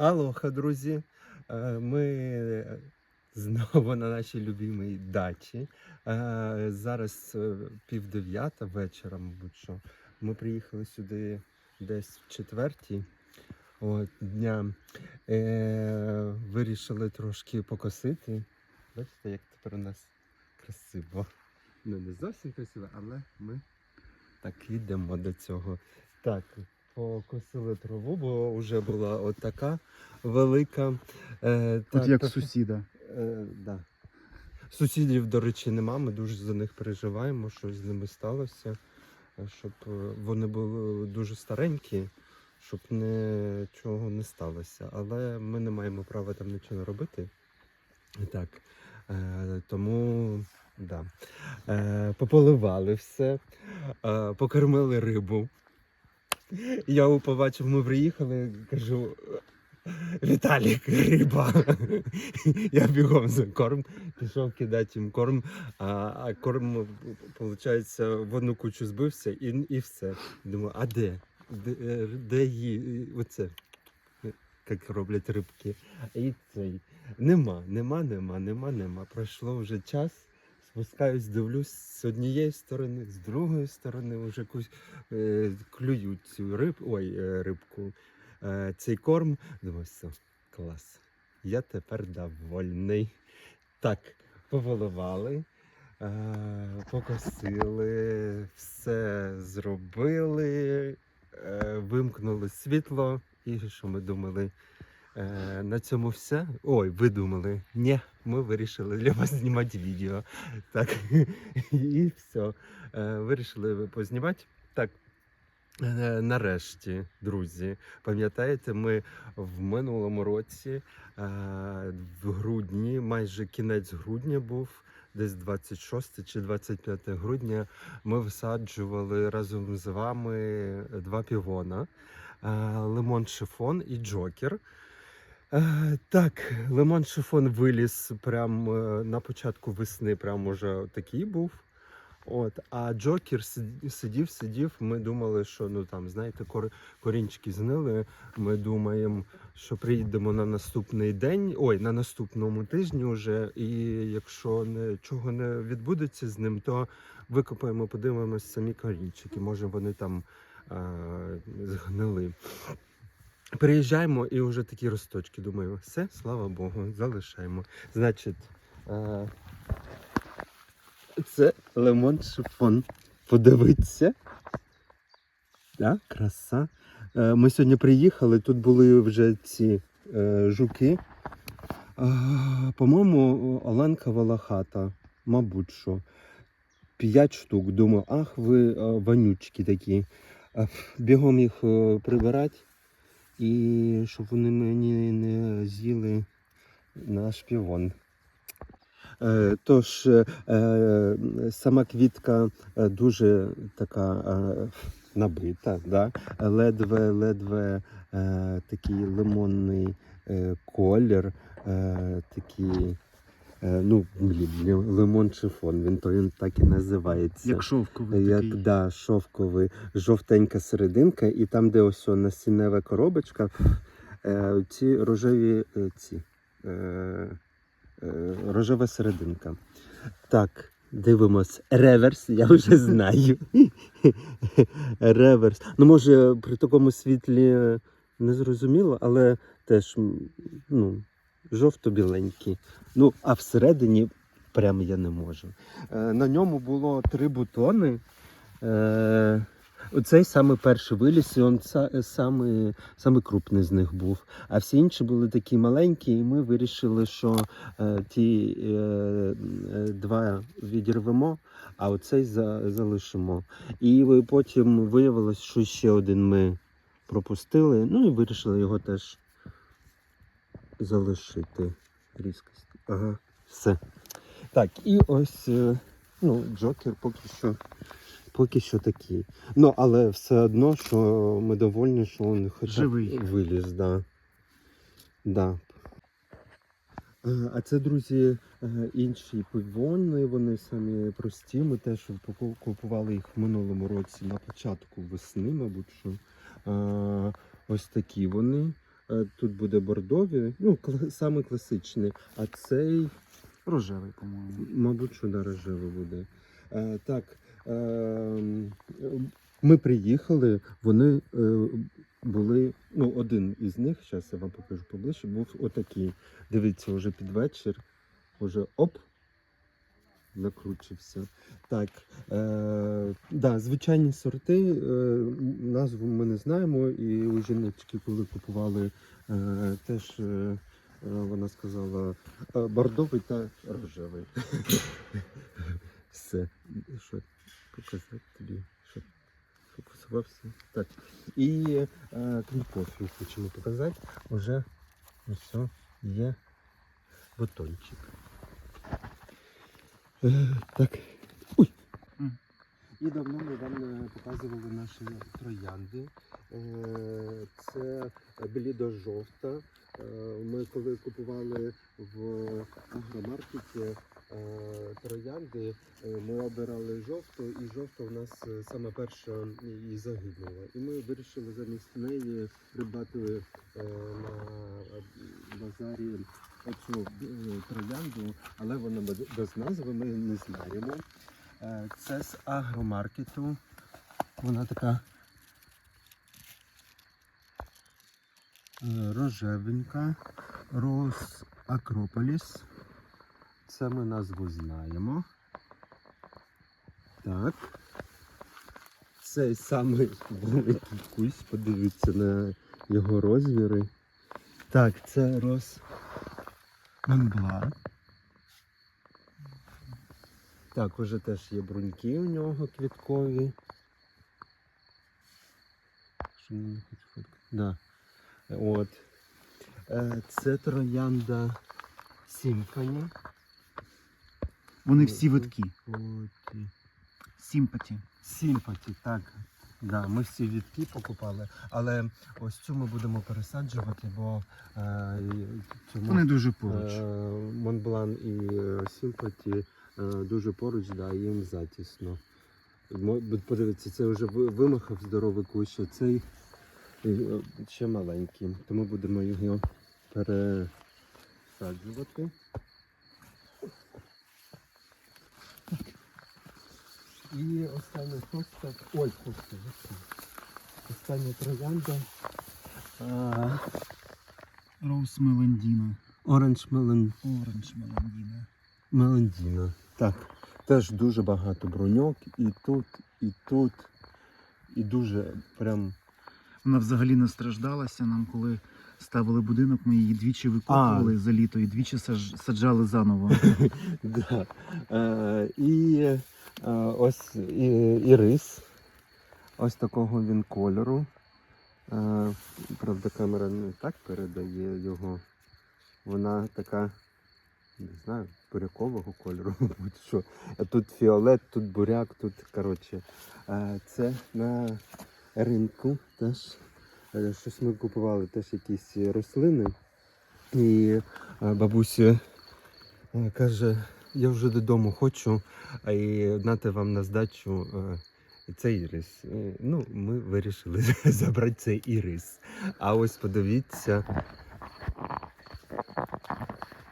Алоха, друзі. Е, Ми знову на нашій любимій дачі. Е, Зараз е, пів дев'ята вечора, мабуть, що. Ми приїхали сюди десь в четвертій от, дня. Е, Вирішили трошки покосити. Бачите, як тепер у нас красиво. Ну, не зовсім красиво, але ми так йдемо до цього. Так, покосили траву, бо вже була отака велика. Е, От як сусіда. Е, да. Сусідів, до речі, нема. Ми дуже за них переживаємо, що з ними сталося. е, Щоб е, вони були дуже старенькі, щоб нічого не сталося. Але ми не маємо права там нічого робити. Так. Е, тому да. Е, пополивали все, е, покормили рибу. Я побачив, ми приїхали, кажу. Віталік, риба. Я бігом за корм, пішов кидати їм корм, а, а корм, виходить, в одну кучу збився і, і все. Думаю, а де? Де, де її? Оце, як роблять рибки. І цей. Нема, нема, нема, нема, нема. Пройшло вже час. Спускаюсь, дивлюсь з однієї сторони, з другої сторони вже кусь, е, клюють цю риб, ой, е, рибку. Е, цей корм. Думаю, все, клас. Я тепер довольний. Так, повиливали, е, покосили, все зробили, е, вимкнули світло. І що ми думали? Е, на цьому все. Ой, ви думали, ні, ми вирішили для вас знімати відео. Так, і все. Вирішили познімати. Так, Е, Нарешті, друзі, пам'ятаєте, ми в минулому році, е, в грудні, майже кінець грудня був, десь 26 чи 25 грудня, ми висаджували разом з вами два півона: е, лимон шифон і джокер. Е, Так, лимон шифон виліз прямо на початку весни, прямо уже такий був. От, а Джокер сидів, сидів. Ми думали, що ну там, знаєте, кор, корінчики знили. Ми думаємо, що приїдемо на наступний день, ой, на наступному тижні вже. І якщо нічого не відбудеться з ним, то викопаємо, подивимось самі корінчики. Може вони там а, згнили. Приїжджаємо і вже такі росточки. Думаю, все, слава Богу, залишаємо. Значить. Це лимон шифон. Подивіться. Да, краса. Е, Ми сьогодні приїхали, тут були вже ці е, жуки. По-моєму, Оленка Волохата, мабуть, що. П'ять штук. Думаю, ах, ви е, вонючки такі. Е, Бігом їх е, прибирати. І щоб вони мені не з'їли наш півон. Е, Тож е, е, сама квітка дуже така набита, да? ледве-ледве е, такий лимонний колір, такий, ну, блін, лимон шифон, він то він так і називається. Як шовковий Як такий. да, шовковий, жовтенька серединка, і там, де ось о, насіннева коробочка, е, ці рожеві е, ці, е, е, рожева серединка. Так, дивимось. Реверс, я вже знаю. Реверс. Ну, може, при такому світлі е, не зрозуміло, але теж ну, жовто-біленький. Ну, а всередині прям я не можу. Е, на ньому було три бутони. Е, Оцей саме перший виліз, і він саме, саме крупний з них був. А всі інші були такі маленькі, і ми вирішили, що е, ті е, е, два відірвемо, а оцей за, залишимо. І потім виявилось, що ще один ми пропустили, ну і вирішили його теж залишити. Різкость. Ага, все. Так, і ось е, ну, Джокер поки що. Поки що такий. Ну, але все одно, що ми довольні, що він хоча виліз, да. Да. Е, А це, друзі, е, інші пивони, вони самі прості. Ми теж купували їх в минулому році на початку весни, мабуть. що. Ось такі вони. Е, тут буде бордові, ну, саме класичний, а цей, Рожевий, по-моєму. мабуть, що на рожевий буде. Е, так, е, ми приїхали, вони е, були, ну, один із них, зараз я вам покажу поближче, був отакий. Дивіться, вже під вечір, уже оп, накручився. Так, е, да, звичайні сорти, е, назву ми не знаємо, і у жіночки, коли купували, е, теж е, вона сказала е, бордовий та рожевий. Все. Що показати тобі? Щоб фокусувався. Так. І е, крім кофі хочемо показати. Уже все є бутончик. Е, так. І давно ми вам е, показували наші троянди. Е, Це блідо жовта. Ми коли купували в агромаркеті троянди, ми обирали жовту, і жовта у нас саме перша і загинула. І ми вирішили замість неї придбати на базарі оцю е, троянду, але вона без- назви, ми не знаємо. Е, Це з агромаркету. Вона така е, рожевенька. Рос Акрополіс. Це ми назву знаємо. Так. Цей самий великий кусь, подивіться на його розміри. Так, це Рос Монблан. Так, уже теж є бруньки у нього квіткові. Що мені не хочу фоткати? Да. От. Е, Це троянда Сімфоні. Вони всі видкі. Сімпаті. Сімпаті, так. Да, ми всі відки покупали, але ось цю ми будемо пересаджувати, бо е, цьому Вони дуже поруч. е, Монблан і е, Сімпаті е, дуже поруч, да, їм затісно. Подивіться, це вже вимахав здоровий кущ, а цей е, ще маленький. Тому будемо його пересаджувати. І остання шоста. Ой, шоста. Остання троянда. Роуз Меландіна. Оранж Мелен... Оранж Меландіна. Меландіна. Так. Теж дуже багато броньок. І тут, і тут. І дуже прям. Вона взагалі не страждалася. Нам коли ставили будинок, ми її двічі викопували за літо і двічі саж- саджали заново. Да. Е, і ось і, і рис. Ось такого він кольору. Е, правда, камера не так передає його. Вона така, не знаю, бурякового кольору. мабуть, що. Тут фіолет, тут буряк, тут коротше. Е, це на ринку теж. е, Щось ми купували теж якісь рослини. І е, бабуся е, каже, я вже додому хочу, і дати вам на здачу е, цей ірис. Е, Ну, ми вирішили забрати цей ірис. А ось подивіться.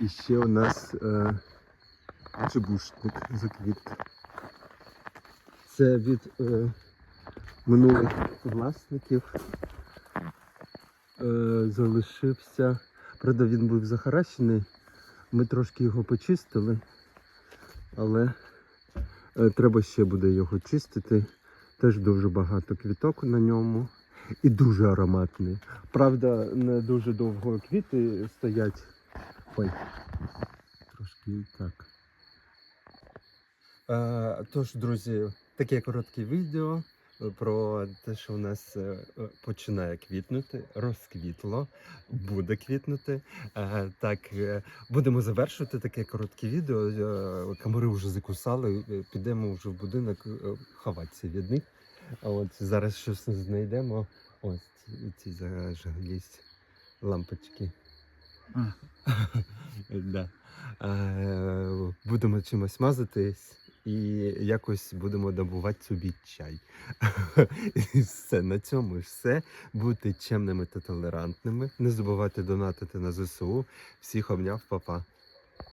І ще у нас е, чебушник заквіт. Це від е, минулих власників. Е, залишився. Правда, він був захаращений. Ми трошки його почистили, але е, треба ще буде його чистити. Теж дуже багато квіток на ньому і дуже ароматний. Правда, не дуже довго квіти стоять. Ой, трошки так. Е, тож, друзі, таке коротке відео про те, що у нас е, е, починає квітнути, розквітло, буде квітнути. Е, Так, будемо завершувати таке коротке відео. Камери вже закусали, підемо вже в будинок ховатися від них. А от зараз щось знайдемо. Ось ці, зажглість лампочки. Да. Будемо чимось мазатись і якось будемо добувати собі чай. І все на цьому все. Будьте чемними та толерантними. Не забувайте донатити на ЗСУ. Всіх обняв, папа.